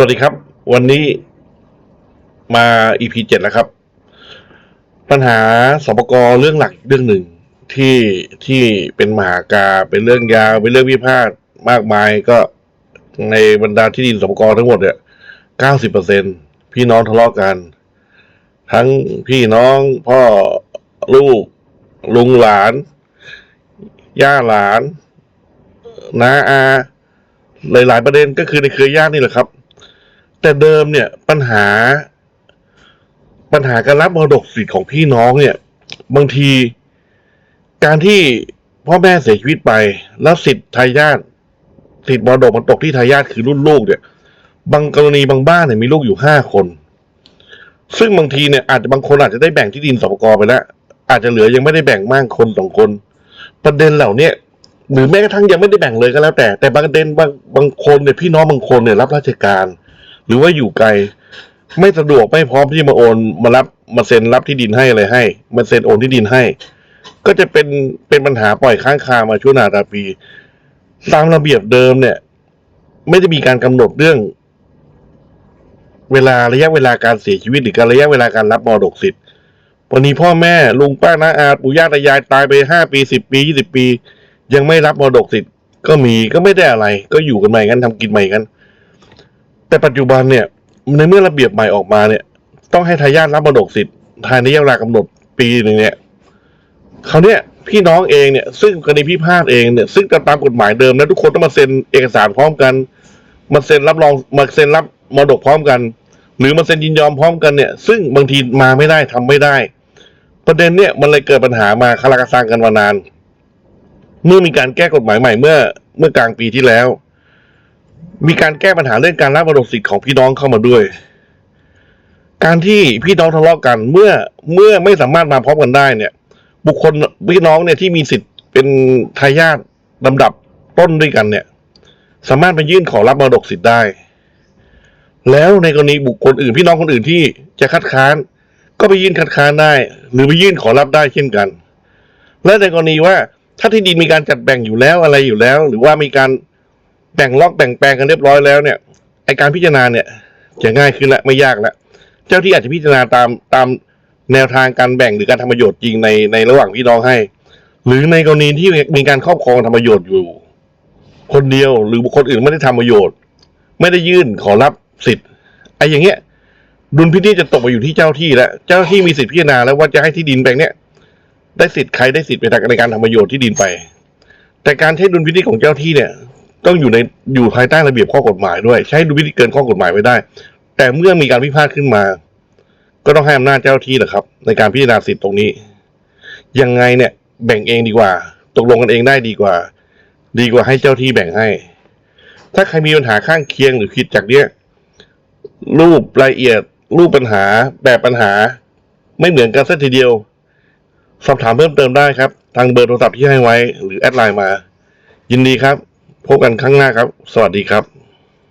สวัสดีครับ วันนี้มา EP เจ็ดแล้วครับ ปัญหาสปกรเรื่องหลักเรื่องหนึ่งที่ที่เป็นมหากาเป็นเรื่องยาวเป็นเรื่องวิพาทมากมายก็ในบรรดาที่ดินสปกรทั้งหมดเนี่ยเก้าสิบเปอร์เซ็นพี่น้องทะเลาะกัน ทั้งพี่น้องพ่อลูกลุงหลาน ย่าหลานน้าอาหลาย ๆ ประเด็นก็คือในเครือญาตินี่แหละครับ แต่เดิมเนี่ยปัญหา ปัญหาการรับมรดกสิทธิ์ของพี่น้องเนี่ย บางทีการที่พ่อแม่เสียชีวิตไป แล้วสิทธิ์ทายาทสิทธิ์มรดกมันตกที่ทายาทคือรุ่นลูกเนี่ยบางกรณีบางบ้านเนี่ยมีลูกอยู่ห้าคน ซึ่งบางทีเนี่ยอาจจะบางคนอาจจะได้แบ่งที่ดินสปกรไปแล้ว อาจจะเหลือยังไม่ได้แบ่งมากคนสองคน ประเด็นเหล่าเนี้ยหรือแม้กระทั่งยังไม่ได้แบ่งเลยก็แล้วแต่แต่บางประเด็นบางบางคนเนี่ยพี่น้องบางคนเนี่ยรับราชการ หรือว่าอยู่ไกล ไม่สะดวกไม่พร้อมที่มาโอนมารับมาเซ็นรับที่ดินให้อะไรให้มาเซ็นโอนที่ดินให้ ก็จะเป็นเป็นปัญหาปล่อยค้างคามาชั่วนาตาปีตามระเบียบเดิมเนี่ย ไม่ได้มีการกำหนดเรื่อง เวลาระยะเวลาการเสียชีวิตหรือการระยะเวลาการรับมรดกสิทธิ์วันนี้พ่อแม่ลุงป้าน้าอาปู่ย่าตายายตายไปห้าปีสิบปียี่สิบปี ยังไม่รับมรดกสิทธิ์ก็มีก็ไม่ได้อะไร ก็อยู่กันใหม่กันทำกินใหม่กัน แต่ปัจจุบันเนี่ย ในเมื่อระเบียบใหม่ออกมาเนี่ย ต้องให้ทายาทรับมรดกสิทธิ์ภายในระยะเวลากำหนดปีหนึ่งเนี่ยเขาวเนี่ยพี่น้องเองเนี่ย ซึ่งกรณีพิพาทเองเนี่ย ซึ่งตามกฎหมายเดิมนะทุกคนต้องมาเซ็นเอกสารพร้อมกัน มาเซ็นรับรองมาเซ็นรับมรดกพร้อมกัน หรือมาเซ็นยินยอมพร้อมกันเนี่ย ซึ่งบางทีมาไม่ได้ทำไม่ได้ ประเด็นเนี่ยมันเลยเกิดปัญหามาคาราคาซังกันมานาน เมื่อมีการแก้กฎหมายใหม่เมื่อเมื่อกลางปีที่แล้ว มีการแก้ปัญหาเรื่องการรับมรดกสิทธิ์ของพี่น้องเข้ามาด้วย การที่พี่น้องทะเลาะกันเมื่อเมื่อไม่สามารถมาพร้อมกันได้เนี่ย บุคคลพี่น้องเนี่ยที่มีสิทธิ์เป็นทายาทลำดับต้นด้วยกันเนี่ย สามารถไปยื่นขอรับมรดกสิทธิ์ได้ แล้วในกรณีบุคคลอื่นพี่น้องคนอื่นที่จะคัดค้าน ก็ไปยื่นคัดค้านได้ หรือไปยื่นขอรับได้เช่นกัน และในกรณีว่าถ้าที่ดินมีการจัดแบ่งอยู่แล้วอะไรอยู่แล้ว หรือว่ามีการ แบ่งล็อกแบ่งแปลงกันเรียบร้อยแล้วเนี่ยไอการพิจารณาเนี่ยจะง่ายขึ้นละไม่ยากล้วเจ้าที่อาจจะพิจารณาตามตามแนวทางการแบ่งหรือการทำประโยชน์จริงในในระหว่างพี่น้องให้ หรือในกรณีที่มีการครอบครองทำประโยชน์อยู่ คนเดียวหรือบุคคลอื่นไม่ได้ทำประโยชน์ ไม่ได้ยื่นขอรับสิทธิ์ไอ้อย่างเงี้ยดุลพินิจจะตกไปอยู่ที่เจ้าที่แล้วเจ้าที่มีสิทธิพิจารณาแล้วว่าจะให้ที่ดินแปลงเนี้ยได้สิทธิ์ใครได้สิทธิ์ในการทำประโยชน์ที่ดินไป แต่การใช้ดุลพินิจของเจ้าที่เนี่ย ต้องอยู่ในอยู่ภายใต้ระเบียบข้อกฎหมายด้วย ใช้ดุลพินิจเกินข้อกฎหมายไม่ได้ แต่เมื่อมีการพิพาทขึ้นมา ก็ต้องให้อำนาจเจ้าที่แหละครับ ในการพิจารณาสิทธิ์ตรงนี้ ยังไงเนี่ย แบ่งเองดีกว่า ตกลงกันเองได้ดีกว่า ดีกว่าให้เจ้าที่แบ่งให้ ถ้าใครมีปัญหาข้างเคียงหรือผิดจากเนี้ยรูปรายละเอียด รูปปัญหาแบบปัญหา ไม่เหมือนกันสักทีเดียว สอบถามเพิ่มเติมได้ครับ ทางเบอร์โทรศัพท์ที่ให้ไว้ หรือแอดไลน์มา ยินดีครับ พบกันครั้งหน้าครับ สวัสดีครับ